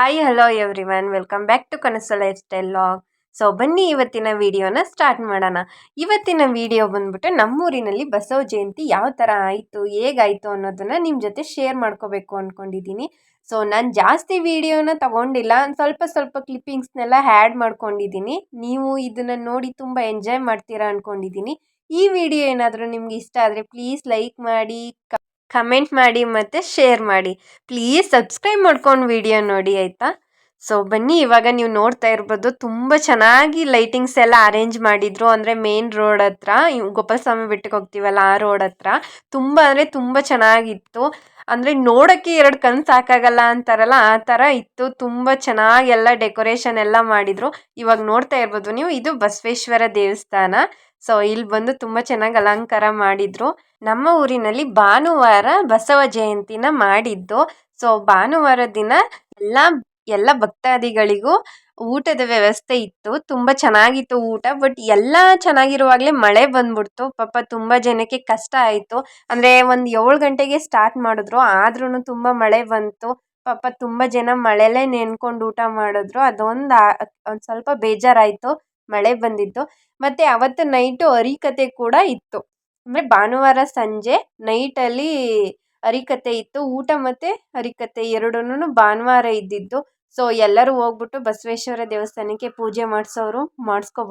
Hi hello everyone welcome back to Kanasu lifestyle log so ಬನ್ನಿ ಇವತ್ತಿನ ವಿಡಿಯೋನ start ಮಾಡೋಣ. ಇವತ್ತಿನ ವಿಡಿಯೋ ಬಂದ್ಬಿಟ್ಟು ನಮ್ಮೂರಿನಲ್ಲಿ ಬಸವ ಜಯಂತಿ ಯಾವ ಥರ ಆಯಿತು, ಹೇಗಾಯಿತು ಅನ್ನೋದನ್ನು ನಿಮ್ಮ ಜೊತೆ ಶೇರ್ ಮಾಡ್ಕೋಬೇಕು ಅಂದ್ಕೊಂಡಿದ್ದೀನಿ ಸೊ ನಾನು ಜಾಸ್ತಿ ವಿಡಿಯೋನ ತಗೊಂಡಿಲ್ಲ. ಸ್ವಲ್ಪ ಸ್ವಲ್ಪ ಕ್ಲಿಪ್ಪಿಂಗ್ಸ್ನೆಲ್ಲ ಹ್ಯಾಡ್ ಮಾಡ್ಕೊಂಡಿದ್ದೀನಿ ನೀವು ಇದನ್ನು ನೋಡಿ ತುಂಬ ಎಂಜಾಯ್ ಮಾಡ್ತೀರಾ ಅಂದ್ಕೊಂಡಿದ್ದೀನಿ ಈ ವಿಡಿಯೋ ಏನಾದರೂ ನಿಮ್ಗೆ ಇಷ್ಟ ಆದರೆ ಪ್ಲೀಸ್ ಲೈಕ್ ಮಾಡಿ ಕಮೆಂಟ್ ಮಾಡಿ ಮತ್ತು ಶೇರ್ ಮಾಡಿ. ಪ್ಲೀಸ್ ಸಬ್ಸ್ಕ್ರೈಬ್ ಮಾಡ್ಕೊಂಡು ವಿಡಿಯೋ ನೋಡಿ, ಆಯಿತಾ? ಸೊ ಬನ್ನಿ, ಇವಾಗ ನೀವು ನೋಡ್ತಾ ಇರ್ಬೋದು, ತುಂಬ ಚೆನ್ನಾಗಿ ಲೈಟಿಂಗ್ಸ್ ಎಲ್ಲ ಅರೇಂಜ್ ಮಾಡಿದ್ರು. ಅಂದರೆ ಮೇನ್ ರೋಡ್ ಹತ್ರ ಗೋಪಾಲಸ್ವಾಮಿ ಬೆಟ್ಟಕ್ಕೆ ಹೋಗ್ತೀವಲ್ಲ, ಆ ರೋಡ್ ಹತ್ರ. ತುಂಬ ಅಂದರೆ ತುಂಬ ಚೆನ್ನಾಗಿತ್ತು. ಅಂದರೆ ನೋಡೋಕ್ಕೆ ಎರಡು ಕಣ್ಣು ಸಾಕಾಗಲ್ಲ ಅಂತಾರಲ್ಲ, ಆ ಥರ ಇತ್ತು. ತುಂಬ ಚೆನ್ನಾಗಿ ಎಲ್ಲ ಡೆಕೋರೇಷನ್ ಎಲ್ಲ ಮಾಡಿದರು. ಇವಾಗ ನೋಡ್ತಾ ಇರ್ಬೋದು ನೀವು, ಇದು ಬಸವೇಶ್ವರ ದೇವಸ್ಥಾನ. ಸೊ ಇಲ್ಲಿ ಬಂದು ತುಂಬ ಚೆನ್ನಾಗಿ ಅಲಂಕಾರ ಮಾಡಿದ್ರು. ನಮ್ಮ ಊರಿನಲ್ಲಿ ಭಾನುವಾರ ಬಸವ ಜಯಂತಿನ ಮಾಡಿದ್ದು. ಸೊ ಭಾನುವಾರ ದಿನ ಎಲ್ಲ ಎಲ್ಲ ಭಕ್ತಾದಿಗಳಿಗೂ ಊಟದ ವ್ಯವಸ್ಥೆ ಇತ್ತು. ತುಂಬ ಚೆನ್ನಾಗಿತ್ತು ಊಟ, ಬಟ್ ಎಲ್ಲ ಚೆನ್ನಾಗಿರುವಾಗಲೇ ಮಳೆ ಬಂದ್ಬಿಡ್ತು. ಪಾಪ ತುಂಬ ಜನಕ್ಕೆ ಕಷ್ಟ ಆಯಿತು. ಅಂದರೆ ಒಂದು ಏಳು ಗಂಟೆಗೆ ಸ್ಟಾರ್ಟ್ ಮಾಡಿದ್ರು. ಆದ್ರೂ ತುಂಬ ಮಳೆ ಬಂತು. ಪಾಪ ತುಂಬ ಜನ ಮಳೆಲೇ ನೆನ್ಕೊಂಡು ಊಟ ಮಾಡಿದ್ರು. ಅದೊಂದು ಒಂದು ಸ್ವಲ್ಪ ಬೇಜಾರಾಯಿತು. ಮಳೆ ಬಂದಿತ್ತು. ಮತ್ತು ಅವತ್ತು ನೈಟು ಹರಿಕತೆ ಕೂಡ ಇತ್ತು. ಅಂದರೆ ಭಾನುವಾರ ಸಂಜೆ ನೈಟಲ್ಲಿ ಹರಿಕತೆ ಇತ್ತು. ಊಟ ಮತ್ತು ಹರಿಕತೆ ಎರಡೂನು ಭಾನುವಾರ ಇದ್ದಿದ್ದು. ಸೊ ಎಲ್ಲರೂ ಹೋಗ್ಬಿಟ್ಟು ಬಸವೇಶ್ವರ ದೇವಸ್ಥಾನಕ್ಕೆ ಪೂಜೆ ಮಾಡಿಸೋರು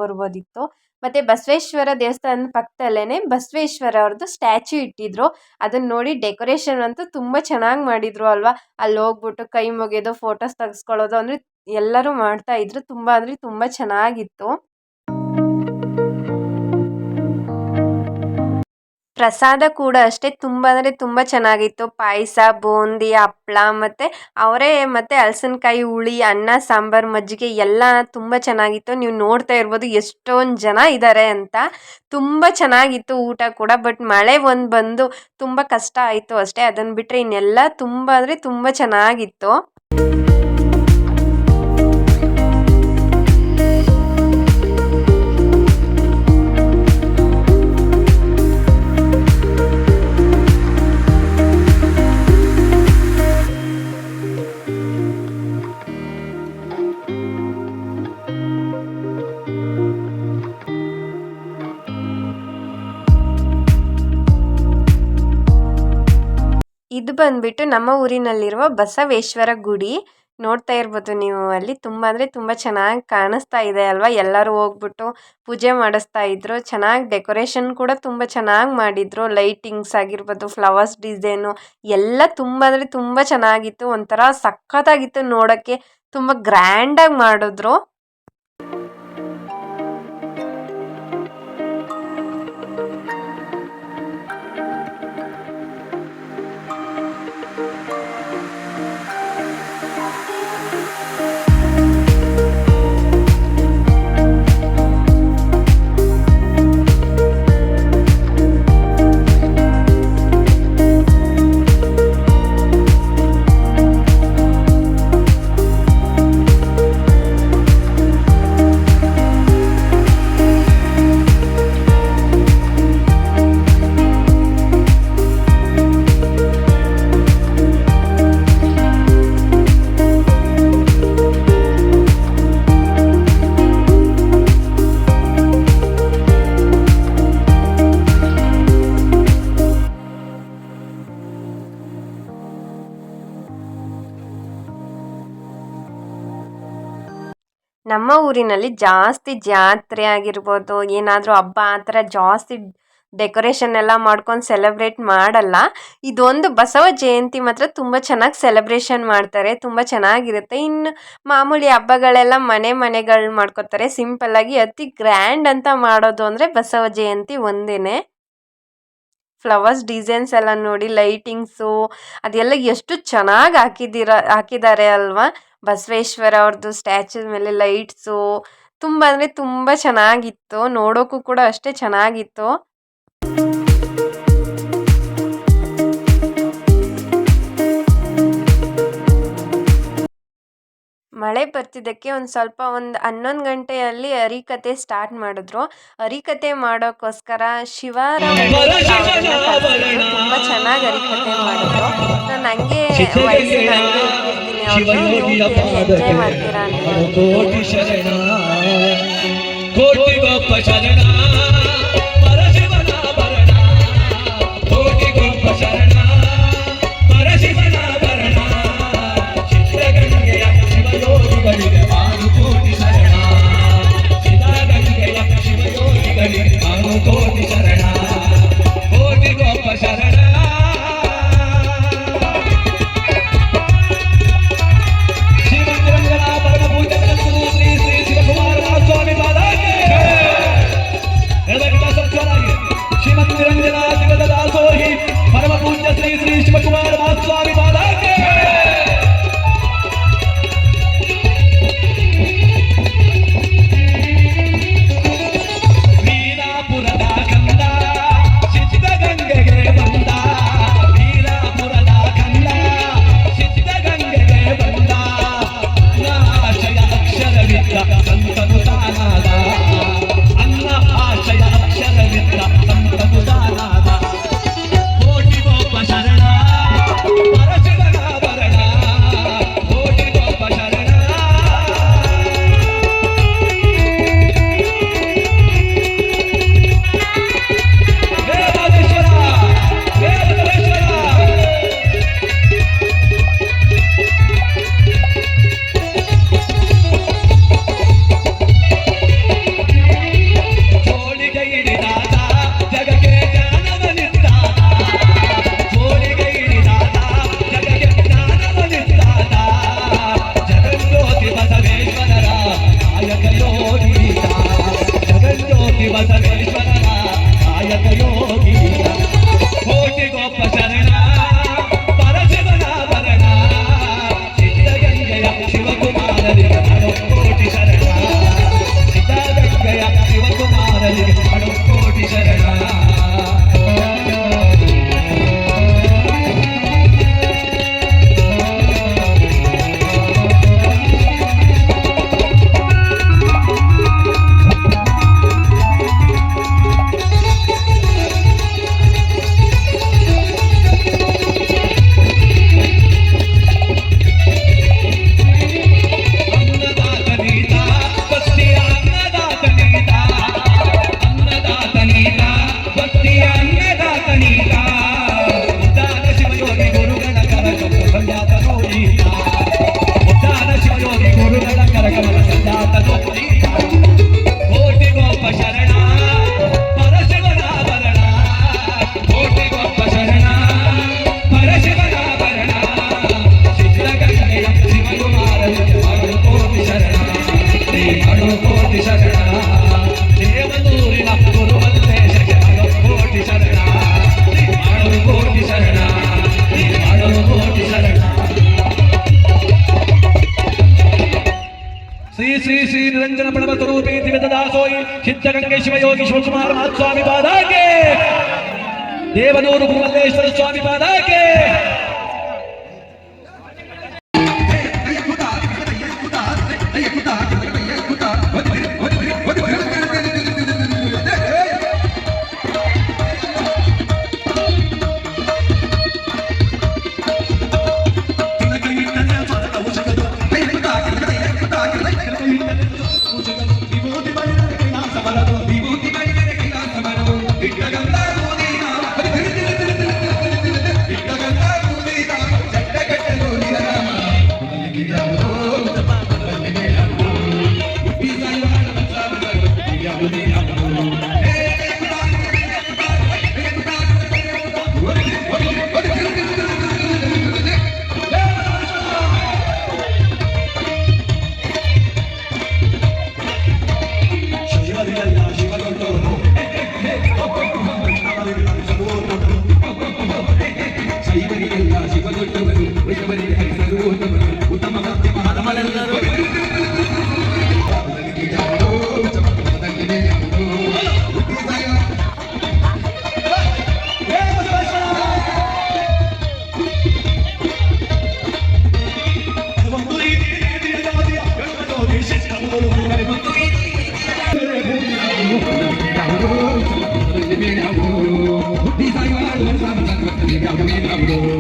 ಬರ್ಬೋದಿತ್ತು. ಮತ್ತು ಬಸವೇಶ್ವರ ದೇವಸ್ಥಾನದ ಪಕ್ಕದಲ್ಲೇ ಬಸವೇಶ್ವರ ಅವ್ರದ್ದು ಸ್ಟ್ಯಾಚು ಇಟ್ಟಿದ್ರು. ಅದನ್ನ ನೋಡಿ ಡೆಕೋರೇಷನ್ ಅಂತೂ ತುಂಬ ಚೆನ್ನಾಗಿ ಮಾಡಿದರು ಅಲ್ವಾ? ಅಲ್ಲಿ ಹೋಗ್ಬಿಟ್ಟು ಕೈ ಮುಗಿಯೋದು ಫೋಟೋಸ್ ತೆಗೆಸ್ಕೊಳ್ಳೋದು ಅಂದರೆ ಎಲ್ಲರೂ ಮಾಡ್ತಾಯಿದ್ರು ತುಂಬ ಅಂದರೆ ತುಂಬ ಚೆನ್ನಾಗಿತ್ತು. ಪ್ರಸಾದ ಕೂಡ ಅಷ್ಟೇ. ತುಂಬ ಅಂದರೆ ತುಂಬ ಚೆನ್ನಾಗಿತ್ತು. ಪಾಯಸ, ಬೂಂದಿ, ಹಪ್ಳ ಮತ್ತು ಅವರೇ ಮತ್ತು ಹಲ್ಸಿನಕಾಯಿ, ಹುಳಿ, ಅನ್ನ, ಸಾಂಬಾರು, ಮಜ್ಜಿಗೆ ಎಲ್ಲ ತುಂಬ ಚೆನ್ನಾಗಿತ್ತು. ನೀವು ನೋಡ್ತಾ ಇರ್ಬೋದು ಎಷ್ಟೊಂದು ಜನ ಇದ್ದಾರೆ ಅಂತ. ತುಂಬ ಚೆನ್ನಾಗಿತ್ತು ಊಟ ಕೂಡ. ಬಟ್ ಮಳೆ ಒಂದು ಬಂದು ತುಂಬ ಕಷ್ಟ ಆಯಿತು ಅಷ್ಟೇ. ಅದನ್ನು ಬಿಟ್ಟರೆ ಇನ್ನೆಲ್ಲ ತುಂಬ ಅಂದರೆ ತುಂಬ ಚೆನ್ನಾಗಿತ್ತು. ಇದು ಬಂದ್ಬಿಟ್ಟು ನಮ್ಮ ಊರಿನಲ್ಲಿರುವ ಬಸವೇಶ್ವರ ಗುಡಿ. ನೋಡ್ತಾ ಇರ್ಬೋದು ನೀವು ಅಲ್ಲಿ. ತುಂಬ ಅಂದರೆ ತುಂಬ ಚೆನ್ನಾಗಿ ಕಾಣಿಸ್ತಾ ಇದೆ ಅಲ್ವಾ? ಎಲ್ಲರೂ ಹೋಗ್ಬಿಟ್ಟು ಪೂಜೆ ಮಾಡಿಸ್ತಾ ಇದ್ರು. ಚೆನ್ನಾಗಿ ಡೆಕೋರೇಷನ್ ಕೂಡ ತುಂಬ ಚೆನ್ನಾಗಿ ಮಾಡಿದ್ರು. ಲೈಟಿಂಗ್ಸ್ ಆಗಿರ್ಬೋದು, ಫ್ಲವರ್ಸ್ ಡಿಸೈನು ಎಲ್ಲ ತುಂಬ ಅಂದರೆ ತುಂಬ ಚೆನ್ನಾಗಿತ್ತು. ಒಂಥರ ಸಖತ್ತಾಗಿತ್ತು ನೋಡೋಕ್ಕೆ. ತುಂಬ ಗ್ರ್ಯಾಂಡಾಗಿ ಮಾಡಿದ್ರು. ನಮ್ಮ ಊರಿನಲ್ಲಿ ಜಾಸ್ತಿ ಜಾತ್ರೆ ಆಗಿರ್ಬೋದು, ಏನಾದರೂ ಹಬ್ಬ ಆ ಥರ ಜಾಸ್ತಿ ಡೆಕೋರೇಷನ್ ಎಲ್ಲ ಮಾಡ್ಕೊಂಡು ಸೆಲೆಬ್ರೇಟ್ ಮಾಡಲ್ಲ. ಇದೊಂದು ಬಸವ ಜಯಂತಿ ಮಾತ್ರ ತುಂಬ ಚೆನ್ನಾಗಿ ಸೆಲೆಬ್ರೇಷನ್ ಮಾಡ್ತಾರೆ, ತುಂಬ ಚೆನ್ನಾಗಿರುತ್ತೆ. ಇನ್ನು ಮಾಮೂಲಿ ಹಬ್ಬಗಳೆಲ್ಲ ಮನೆ ಮನೆಗಳು ಮಾಡ್ಕೋತಾರೆ. ಸಿಂಪಲ್ಲಾಗಿ ಅತಿ ಗ್ರ್ಯಾಂಡ್ ಅಂತ ಮಾಡೋದು ಅಂದರೆ ಬಸವ ಜಯಂತಿ ಒಂದೇ ಫ್ಲವರ್ಸ್ ಡಿಸೈನ್ಸ್ ಎಲ್ಲ ನೋಡಿ ಲೈಟಿಂಗ್ಸು ಅದೆಲ್ಲ ಎಷ್ಟು ಚೆನ್ನಾಗಿ ಹಾಕಿದ್ದೀರ, ಹಾಕಿದ್ದಾರೆ ಅಲ್ವಾ? ಬಸವೇಶ್ವರ ಅವ್ರದ್ದು ಸ್ಟ್ಯಾಚ್ಯೂ ಮೇಲೆ ಲೈಟ್ಸು ತುಂಬ ಅಂದರೆ ತುಂಬ ಚೆನ್ನಾಗಿತ್ತು ನೋಡೋಕ್ಕೂ ಕೂಡ ಅಷ್ಟೇ ಚೆನ್ನಾಗಿತ್ತು. ಮಳೆ ಬರ್ತಿದ್ದಕ್ಕೆ ಒಂದು ಸ್ವಲ್ಪ ಒಂದು ಹನ್ನೊಂದು ಗಂಟೆಯಲ್ಲಿ ಅರಿಕತೆ ಸ್ಟಾರ್ಟ್ ಮಾಡಿದ್ರು. ಅರಿಕತೆ ಮಾಡೋಕ್ಕೋಸ್ಕರ ಶಿವರ ತುಂಬ ಚೆನ್ನಾಗಿ ಅರಿಕತೆ ಮಾಡಿದ್ರು. ನಾನು ಹಂಗೆ ವಯಸ್ಸಿನ ಶಿವಯೋಗಿಯ ಪಾದಕ್ಕೆ ಕೋಟಿ ಶರಣ ಕೋಟಿ ಬಾಪ ಶರಣ ನಿರಂಜನ ಪಣವತ ರೂಪಿ ದಿವಿತ ದಾಸೋಯಿ ಸಿದ್ಧಗಂಗೆ ಶಿವಯೋಗಿ ಶಿವಕುಮಾರ ಮಹಾಸ್ವಾಮಿ ಪಾದಾಗೆ ದೇವನೂರು ಸ್ವಾಮಿ 哎，我是一条牛，我是一条牛，我是一条牛，我是一条牛。